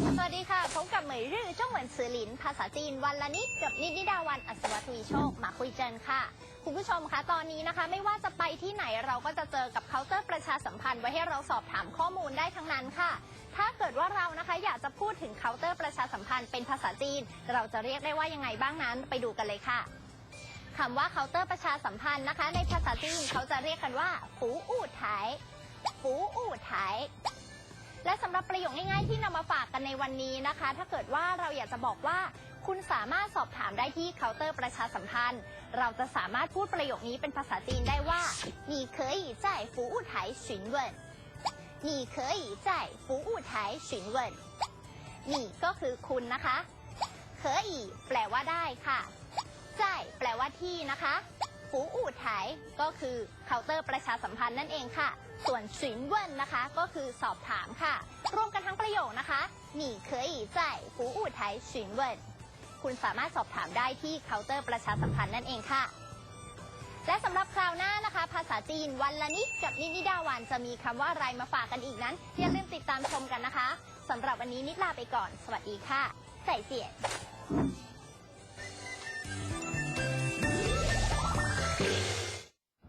สวัสดีค่ะ พบกับเหมยรื่อจ้องเหมือนสือหลิน ภาษาจีนวันละนิดกับนิดนิดาวันอัศวทวีโชค มาคุยเจนค่ะ คุณผู้ชมคะตอนนี้นะคะ ไม่ว่าจะไปที่ไหนเราก็จะเจอกับเคาน์เตอร์ประชาสัมพันธ์ไว้ให้เราสอบถามข้อมูลได้ทั้งนั้นค่ะ ถ้าเกิดว่าเรานะคะอยากจะพูดถึงเคาน์เตอร์ประชาสัมพันธ์เป็นภาษาจีน เราจะเรียกได้ว่ายังไงบ้างนั้น ไปดูกันเลยค่ะคำว่าเคาน์เตอร์ประชาสัมพันธ์นะคะ ในภาษาจีนเขาจะเรียกกันว่า ฝูอู่ไถฝูอู่ไถ สำหรับประโยคง่ายๆที่นำมาฝากกันในวันนี้นะคะ ถ้าเกิดว่าเราอยากจะบอกว่า คุณสามารถสอบถามได้ที่เคาน์เตอร์ประชาสัมพันธ์ เราจะสามารถพูดประโยคนี้เป็นภาษาจีนได้ว่า你可以在服务台询问你可以在服务台询问你ก็คือคุณนะคะ可以แปลว่าได้ค่ะ在แปลว่าที่นะคะ ฟูอู่ไถก็คือเคาน์เตอร์ประชาสัมพันธ์นั่นเองค่ะ ส่วนสินเวินนะคะ ก็คือสอบถามค่ะ รวมกันทั้งประโยคนะคะหนีเคยใจฟูอู่ไถสินเวินคุณสามารถสอบถามได้ที่เคาน์เตอร์ประชาสัมพันธ์นั่นเองค่ะ และสำหรับคราวหน้านะคะ ภาษาจีนวันละนิดกับนิดนิดาวันจะมีคำว่าอะไรมาฝากกันอีกนั้นอย่าลืมติดตามชมกันนะคะสำหรับวันนี้นิดลาไปก่อน สวัสดีค่ะใส่เสีย